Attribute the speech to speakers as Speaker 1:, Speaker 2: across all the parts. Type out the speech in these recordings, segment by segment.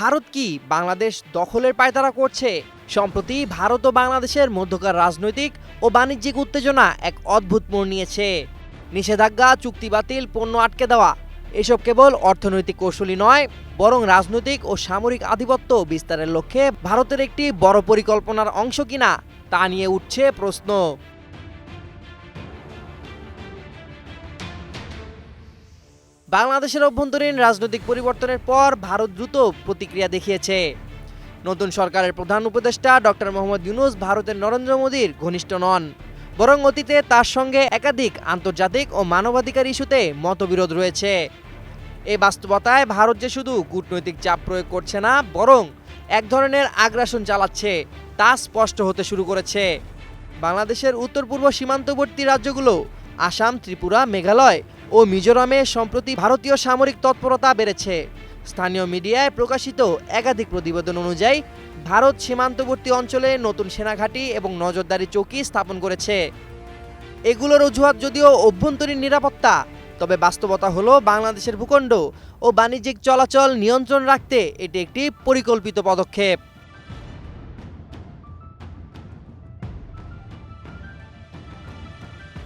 Speaker 1: ভারত কি বাংলাদেশ দখলের পায়তারা করছে? সম্প্রতি ভারত ও বাংলাদেশের মধ্যকার রাজনৈতিক ও বাণিজ্যিক উত্তেজনা এক অদ্ভুত মোড় নিয়েছে। নিষেধাজ্ঞা, চুক্তি বাতিল, পণ্য আটকে দেওয়া, এসব কেবল অর্থনৈতিক কৌশলী নয়, বরং রাজনৈতিক ও সামরিক আধিপত্য বিস্তারের লক্ষ্যে ভারতের একটি বড় পরিকল্পনার অংশ কিনা তা নিয়ে উঠছে প্রশ্ন। বাংলাদেশের অভ্যন্তরীণ রাজনৈতিক পরিবর্তনের পর ভারত দ্রুত প্রতিক্রিয়া দেখিয়েছে। নতুন সরকারের প্রধান উপদেষ্টা ডক্টর মোহাম্মদ ইউনুস ভারতের নরেন্দ্র মোদীর ঘনিষ্ঠ নন। বরং অতীতে তার সঙ্গে একাধিক আন্তর্জাতিক ও মানবাধিকার ইস্যুতে মতবিরোধ রয়েছে। এই বাস্তবতায় ভারত যে শুধু কূটনৈতিক চাপ প্রয়োগ করছে না, বরং এক ধরনের আগ্রাসন চালাচ্ছে, তা স্পষ্ট হতে শুরু করেছে। বাংলাদেশের উত্তর পূর্ব সীমান্তবর্তী রাজ্যগুলো, আসাম, ত্রিপুরা, মেঘালয় ও মিজোরামে সম্প্রতি ভারতীয় সামরিক তৎপরতা বেড়েছে। স্থানীয় মিডিয়ায় প্রকাশিত একাধিক প্রতিবেদন অনুযায়ী, ভারত সীমান্তবর্তী অঞ্চলে নতুন সেনাঘাঁটি এবং নজরদারি চৌকি স্থাপন করেছে। এগুলোর অজুহাত যদিও অভ্যন্তরীণ নিরাপত্তা, তবে বাস্তবতা হলো বাংলাদেশের ভূখণ্ড ও বাণিজ্যিক চলাচল নিয়ন্ত্রণ রাখতে এটি একটি পরিকল্পিত পদক্ষেপ।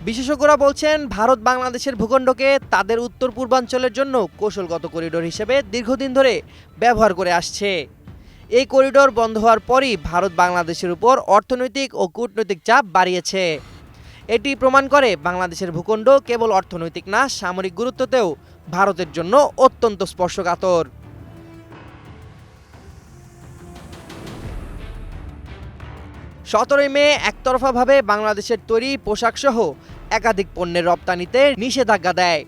Speaker 1: বিশেষজ্ঞরা বলছেন, ভারত বাংলাদেশের ভূখণ্ডকে তাদের উত্তর পূর্বাঞ্চলের জন্য কৌশলগত করিডোর হিসেবে দীর্ঘদিন ধরে ব্যবহার করে আসছে। এই করিডোর বন্ধ হওয়ার পরই ভারত বাংলাদেশের উপর অর্থনৈতিক ও কূটনৈতিক চাপ বাড়িয়েছে। এটি প্রমাণ করে বাংলাদেশের ভূখণ্ড কেবল অর্থনৈতিক না, সামরিক গুরুত্বতেও ভারতের জন্য অত্যন্ত স্পর্শকাতর। সতেরোই মে একতরফাভাবে বাংলাদেশের তৈরি পোশাকসহ একাধিক পণ্যের রপ্তানিতে নিষেধাজ্ঞা দেয়।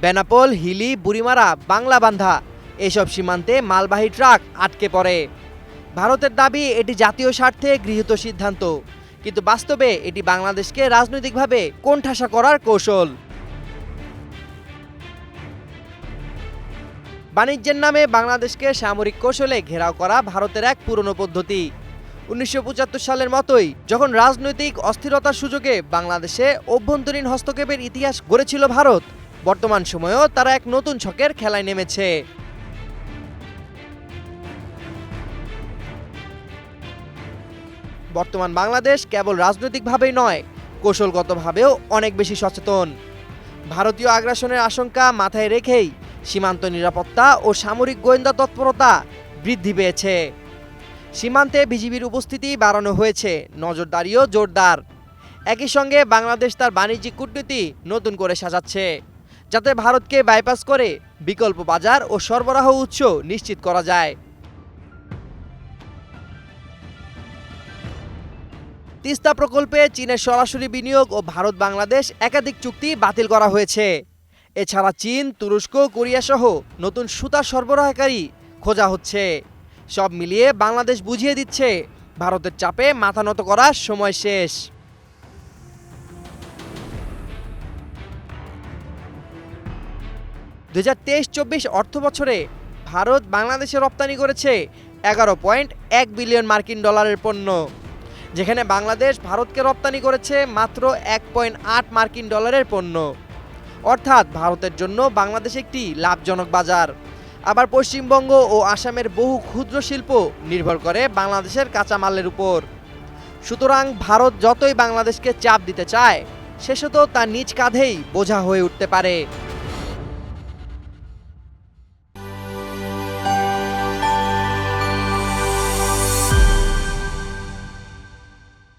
Speaker 1: বেনাপোল, হিলি, বুড়িমারা, বাংলাবান্ধা এসব সীমান্তে মালবাহী ট্রাক আটকে পড়ে। ভারতের দাবি, এটি জাতীয় স্বার্থে গৃহীত সিদ্ধান্ত। কিন্তু বাস্তবে এটি বাংলাদেশকে রাজনৈতিকভাবে কোণঠাসা করার কৌশল। বাণিজ্যের নামে বাংলাদেশকে সামরিক কৌশলে ঘেরাও করা ভারতের এক পুরনো পদ্ধতি। উনিশশো পঁচাত্তর সালের মতোই, যখন রাজনৈতিক অস্থিরতার সুযোগে বাংলাদেশে অভ্যন্তরীণ হস্তক্ষেপের ইতিহাস গড়েছিল ভারত, বর্তমান সময়েও তারা এক নতুন ছকের খেলায় নেমেছে। বর্তমান বাংলাদেশ কেবল রাজনৈতিকভাবেই নয়, কৌশলগতভাবেও অনেক বেশি সচেতন। ভারতীয় আগ্রাসনের আশঙ্কা মাথায় রেখেই সীমান্ত নিরাপত্তা ও সামরিক গোয়েন্দা তৎপরতা বৃদ্ধি পেয়েছে। সীমান্তে বিজিবির উপস্থিতি বাড়ানো হয়েছে। নজরদারিও জোরদার। একই সঙ্গে বাংলাদেশ তার বাণিজ্যিক কূটনীতি নতুন করে সাজাচ্ছে। যাতে ভারতকে বাইপাস করে বিকল্প বাজার ও সরবরাহ উৎস নিশ্চিত করা যায়। তিস্তা প্রকল্পে চীনের সরাসরি বিনিয়োগ ও ভারত বাংলাদেশ একাধিক চুক্তি বাতিল করা হয়েছে। এছাড়া চীন, তুরস্ক কোরিয়া সহ নতুন সুতা সরবরাহকারী খোঁজা হচ্ছে। সব মিলিয়ে বাংলাদেশ বুঝিয়ে দিচ্ছে, ভারতের চাপে মাথা নত করার সময় শেষ। দু হাজার তেইশ চব্বিশ অর্থ বছরে ভারত বাংলাদেশে রপ্তানি করেছে এগারো পয়েন্ট এক বিলিয়ন মার্কিন ডলারের পণ্য, যেখানে বাংলাদেশ ভারতকে রপ্তানি করেছে মাত্র এক পয়েন্ট আট মার্কিন ডলারের পণ্য। অর্থাৎ ভারতের জন্য বাংলাদেশ একটি লাভজনক বাজার। আবার পশ্চিমবঙ্গ ও আসামের বহু ক্ষুদ্র শিল্প নির্ভর করে বাংলাদেশের কাঁচামালের উপর। সুতরাং ভারত যতই বাংলাদেশকে চাপ দিতে চায় শেষত তার নিজ কাঁধেই বোঝা হয়ে উঠতে পারে।